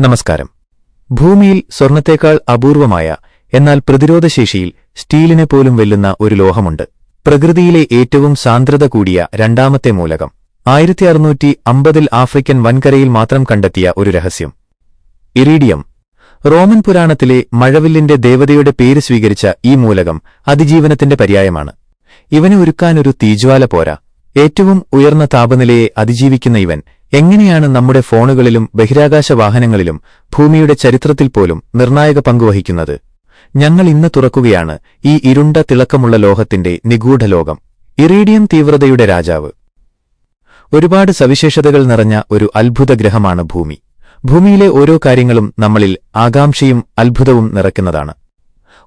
നമസ്കാരം. ഭൂമിയിൽ സ്വർണത്തേക്കാൾ അപൂർവമായ എന്നാൽ പ്രതിരോധശേഷിയിൽ സ്റ്റീലിനെ പോലും വെല്ലുന്ന ഒരു ലോഹമുണ്ട്. പ്രകൃതിയിലെ ഏറ്റവും സാന്ദ്രത കൂടിയ രണ്ടാമത്തെ മൂലകം. ആയിരത്തി അറുന്നൂറ്റി അമ്പതിൽ ആഫ്രിക്കൻ വൻകരയിൽ മാത്രം കണ്ടെത്തിയ ഒരു രഹസ്യം. ഇറീഡിയം. റോമൻ പുരാണത്തിലെ മഴവില്ലിന്റെ ദേവതയുടെ പേര് സ്വീകരിച്ച ഈ മൂലകം അതിജീവനത്തിന്റെ പര്യായമാണ്. ഇവനെ ഒരുക്കാനൊരു തീജ്വാല പോരാ. ഏറ്റവും ഉയർന്ന താപനിലയെ അതിജീവിക്കുന്ന ഇവൻ എങ്ങനെയാണ് നമ്മുടെ ഫോണുകളിലും ബഹിരാകാശ വാഹനങ്ങളിലും ഭൂമിയുടെ ചരിത്രത്തിൽ പോലും നിർണായക പങ്കുവഹിക്കുന്നത് ഞങ്ങൾ ഇന്ന് തുറക്കുകയാണ് ഈ ഇരുണ്ട തിളക്കമുള്ള ലോഹത്തിന്റെ നിഗൂഢലോകം ഇറീഡിയം തീവ്രതയുടെ രാജാവ്. ഒരുപാട് സവിശേഷതകൾ നിറഞ്ഞ ഒരു അത്ഭുത ഗ്രഹമാണ് ഭൂമി. ഭൂമിയിലെ ഓരോ കാര്യങ്ങളും നമ്മളിൽ ആകാംക്ഷയും അത്ഭുതവും നിറയ്ക്കുന്നതാണ്.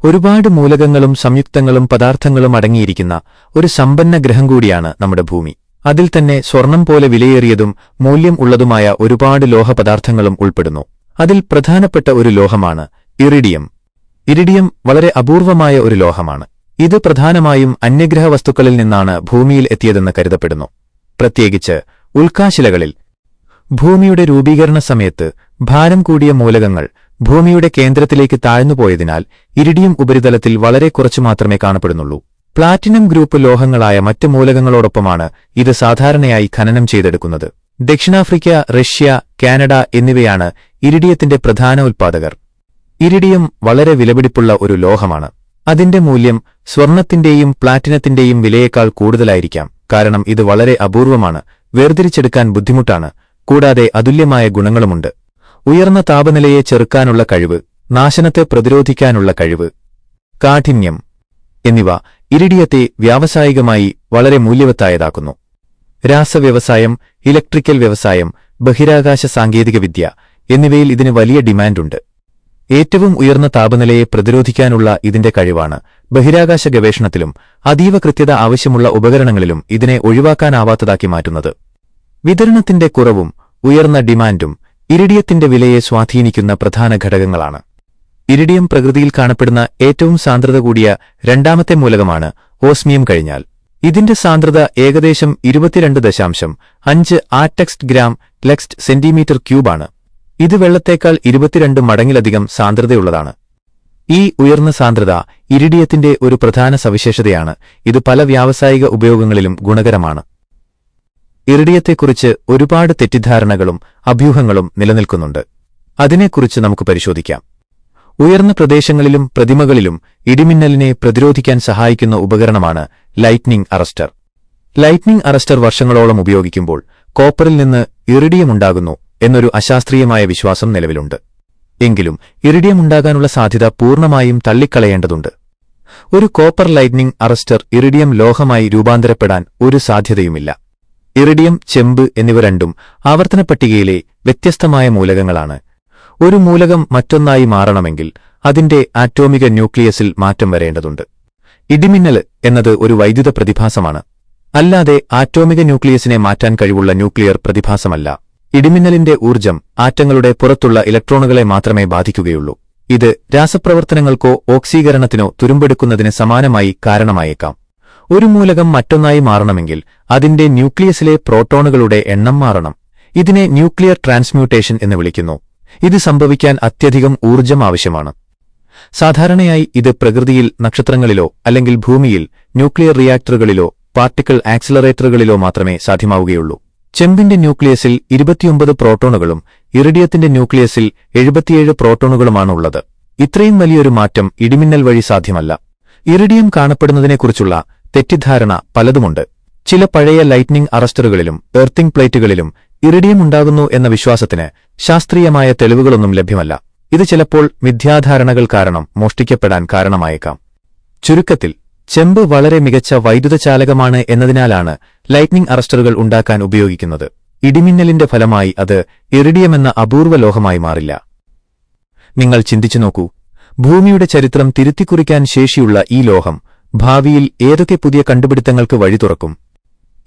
ഒരുപാട് മൂലകങ്ങളും സംയുക്തങ്ങളും പദാർത്ഥങ്ങളും അടങ്ങിയിരിക്കുന്ന ഒരു സമ്പന്ന ഗ്രഹം കൂടിയാണ് നമ്മുടെ ഭൂമി. അതിൽ തന്നെ സ്വർണം പോലെ വിലയേറിയതും മൂല്യം ഉള്ളതുമായ ഒരുപാട് ലോഹപദാർത്ഥങ്ങളും ഉൾപ്പെടുന്നു. അതിൽ പ്രധാനപ്പെട്ട ഒരു ലോഹമാണ് ഇറിഡിയം. ഇറിഡിയം വളരെ അപൂർവമായ ഒരു ലോഹമാണ്. ഇത് പ്രധാനമായും അന്യഗ്രഹ വസ്തുക്കളിൽ നിന്നാണ് ഭൂമിയിൽ എത്തിയതെന്ന് കരുതപ്പെടുന്നു. പ്രത്യേകിച്ച് ഉൽക്കാശിലകളിൽ. ഭൂമിയുടെ രൂപീകരണ സമയത്ത് ഭാരം കൂടിയ മൂലകങ്ങൾ ഭൂമിയുടെ കേന്ദ്രത്തിലേക്ക് താഴ്ന്നുപോയതിനാൽ ഇരിഡിയം ഉപരിതലത്തിൽ വളരെ കുറച്ചു മാത്രമേ കാണപ്പെടുന്നുള്ളൂ. പ്ലാറ്റിനം ഗ്രൂപ്പ് ലോഹങ്ങളായ മറ്റ് മൂലകങ്ങളോടൊപ്പമാണ് ഇത് സാധാരണയായി ഖനനം ചെയ്തെടുക്കുന്നത്. ദക്ഷിണാഫ്രിക്ക റഷ്യ കാനഡ എന്നിവയാണ് ഇരിഡിയത്തിന്റെ പ്രധാന ഉൽപ്പാദകർ. ഇരിഡിയം വളരെ വിലപിടിപ്പുള്ള ഒരു ലോഹമാണ്. അതിന്റെ മൂല്യം സ്വർണത്തിന്റെയും പ്ലാറ്റിനത്തിന്റെയും വിലയേക്കാൾ കൂടുതലായിരിക്കാം. കാരണം ഇത് വളരെ അപൂർവമാണ് വേർതിരിച്ചെടുക്കാൻ ബുദ്ധിമുട്ടാണ് കൂടാതെ അതുല്യമായ ഗുണങ്ങളുമുണ്ട്. ഉയർന്ന താപനിലയെ ചെറുക്കാനുള്ള കഴിവ് നാശനത്തെ പ്രതിരോധിക്കാനുള്ള കഴിവ് കാഠിന്യം എന്നിവ ഇരിഡിയത്തെ വ്യാവസായികമായി വളരെ മൂല്യവത്തായതാക്കുന്നു. രാസവ്യവസായം ഇലക്ട്രിക്കൽ വ്യവസായം ബഹിരാകാശ സാങ്കേതികവിദ്യ എന്നിവയിൽ ഇതിന് വലിയ ഡിമാൻഡുണ്ട്. ഏറ്റവും ഉയർന്ന താപനിലയെ പ്രതിരോധിക്കാനുള്ള ഇതിന്റെ കഴിവാണ് ബഹിരാകാശ ഗവേഷണത്തിലും അതീവ കൃത്യത ആവശ്യമുള്ള ഉപകരണങ്ങളിലും ഇതിനെ ഒഴിവാക്കാനാവാത്തതാക്കി മാറ്റുന്നത്. വിതരണത്തിന്റെ കുറവും ഉയർന്ന ഡിമാൻഡും ഇരിഡിയത്തിന്റെ വിലയെ സ്വാധീനിക്കുന്ന പ്രധാന ഘടകങ്ങളാണ്. ഇരിഡിയം പ്രകൃതിയിൽ കാണപ്പെടുന്ന ഏറ്റവും സാന്ദ്രത കൂടിയ രണ്ടാമത്തെ മൂലകമാണ് ഓസ്മിയം കഴിഞ്ഞാൽ. ഇതിന്റെ സാന്ദ്രത ഏകദേശം ഇരുപത്തിരണ്ട് ദശാംശം അഞ്ച് ആറ്റക്സ്റ്റ് ഗ്രാം ലെക്സ്റ്റ് സെന്റിമീറ്റർ ക്യൂബാണ് ഇത് വെള്ളത്തേക്കാൾ ഇരുപത്തിരണ്ട് മടങ്ങിലധികം സാന്ദ്രതയുള്ളതാണ്. ഈ ഉയർന്ന സാന്ദ്രത ഇരിഡിയത്തിന്റെ ഒരു പ്രധാന സവിശേഷതയാണ്. ഇത് പല വ്യാവസായിക ഉപയോഗങ്ങളിലും ഗുണകരമാണ്. ഇറിഡിയത്തെക്കുറിച്ച് ഒരുപാട് തെറ്റിദ്ധാരണകളും അഭ്യൂഹങ്ങളും നിലനിൽക്കുന്നുണ്ട്. അതിനെക്കുറിച്ച് നമുക്ക് പരിശോധിക്കാം. ഉയർന്ന പ്രദേശങ്ങളിലും പ്രതിമകളിലും ഇടിമിന്നലിനെ പ്രതിരോധിക്കാൻ സഹായിക്കുന്ന ഉപകരണമാണ് ലൈറ്റ്നിംഗ് അറസ്റ്റർ. ലൈറ്റ്നിംഗ് അറസ്റ്റർ വർഷങ്ങളോളം ഉപയോഗിക്കുമ്പോൾ കോപ്പറിൽ നിന്ന് ഇറിഡിയമുണ്ടാകുന്നു എന്നൊരു അശാസ്ത്രീയമായ വിശ്വാസം നിലവിലുണ്ട്. എങ്കിലും ഇറിഡിയമുണ്ടാകാനുള്ള സാധ്യത പൂർണമായും തള്ളിക്കളയേണ്ടതുണ്ട്. ഒരു കോപ്പർ ലൈറ്റ്നിംഗ് അറസ്റ്റർ ഇറിഡിയം ലോഹമായി രൂപാന്തരപ്പെടാൻ ഒരു സാധ്യതയുമില്ല. ഇറിഡിയം ചെമ്പ് എന്നിവ രണ്ടും ആവർത്തന പട്ടികയിലെ വ്യത്യസ്തമായ മൂലകങ്ങളാണ്. ഒരു മൂലകം മറ്റൊന്നായി മാറണമെങ്കിൽ അതിന്റെ ആറ്റോമിക ന്യൂക്ലിയസിൽ മാറ്റം വരേണ്ടതുണ്ട്. ഇടിമിന്നൽ എന്നത് ഒരു വൈദ്യുത പ്രതിഭാസമാണ്. അല്ലാതെ ആറ്റോമിക ന്യൂക്ലിയസിനെ മാറ്റാൻ കഴിവുള്ള ന്യൂക്ലിയർ പ്രതിഭാസമല്ല. ഇടിമിന്നലിന്റെ ഊർജം ആറ്റങ്ങളുടെ പുറത്തുള്ള ഇലക്ട്രോണുകളെ മാത്രമേ ബാധിക്കുകയുള്ളൂ. ഇത് രാസപ്രവർത്തനങ്ങൾക്കോ ഓക്സീകരണത്തിനോ തുരുമ്പെടുക്കുന്നതിന് സമാനമായി കാരണമായേക്കാം. ഒരു മൂലകം മറ്റൊന്നായി മാറണമെങ്കിൽ അതിന്റെ ന്യൂക്ലിയസിലെ പ്രോട്ടോണുകളുടെ എണ്ണം മാറണം. ഇതിനെ ന്യൂക്ലിയർ ട്രാൻസ്മ്യൂട്ടേഷൻ എന്ന് വിളിക്കുന്നു. ഇത് സംഭവിക്കാൻ അത്യധികം ഊർജം ആവശ്യമാണ്. സാധാരണയായി ഇത് പ്രകൃതിയിൽ നക്ഷത്രങ്ങളിലോ അല്ലെങ്കിൽ ഭൂമിയിൽ ന്യൂക്ലിയർ റിയാക്ടറുകളിലോ പാർട്ടിക്കിൾ ആക്സിലറേറ്ററുകളിലോ മാത്രമേ സാധ്യമാവുകയുള്ളൂ. ചെമ്പിന്റെ ന്യൂക്ലിയസിൽ ഇരുപത്തിയൊമ്പത് പ്രോട്ടോണുകളും ഇറിഡിയത്തിന്റെ ന്യൂക്ലിയസിൽ എഴുപത്തിയേഴ് പ്രോട്ടോണുകളുമാണുള്ളത്. ഇത്രയും വലിയൊരു മാറ്റം ഇടിമിന്നൽ വഴി സാധ്യമല്ല. ഇറിഡിയം കാണപ്പെടുന്നതിനെക്കുറിച്ചുള്ള തെറ്റിദ്ധാരണ പലതുമുണ്ട്. ചില പഴയ ലൈറ്റ്നിംഗ് അറസ്റ്ററുകളിലും എർത്തിംഗ് പ്ലേറ്റുകളിലും ഇറിഡിയം ഉണ്ടാകുന്നു എന്ന വിശ്വാസത്തിന് ശാസ്ത്രീയമായ തെളിവുകളൊന്നും ലഭ്യമല്ല. ഇത് ചിലപ്പോൾ മിഥ്യാധാരണകൾ കാരണം മോഷ്ടിക്കപ്പെടാൻ കാരണമായേക്കാം. ചുരുക്കത്തിൽ ചെമ്പ് വളരെ മികച്ച വൈദ്യുതചാലകമാണ് എന്നതിനാലാണ് ലൈറ്റ്നിംഗ് അറസ്റ്ററുകൾ ഉണ്ടാക്കാൻ ഉപയോഗിക്കുന്നത്. ഇടിമിന്നലിന്റെ ഫലമായി അത് ഇറിഡിയമെന്ന അപൂർവ ലോഹമായി മാറില്ല. നിങ്ങൾ ചിന്തിച്ചു നോക്കൂ ഭൂമിയുടെ ചരിത്രം തിരുത്തിക്കുറിക്കാൻ ശേഷിയുള്ള ഈ ലോഹം ഭാവിയിൽ ഏതൊക്കെ പുതിയ കണ്ടുപിടുത്തങ്ങൾക്ക് വഴി തുറക്കും?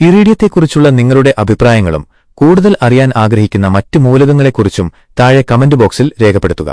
ഇറീഡിയത്തെക്കുറിച്ചുള്ള നിങ്ങളുടെ അഭിപ്രായങ്ങളും കൂടുതൽ അറിയാൻ ആഗ്രഹിക്കുന്ന മറ്റ് മൂലകങ്ങളെക്കുറിച്ചും താഴെ കമന്റ് ബോക്സിൽ രേഖപ്പെടുത്തുക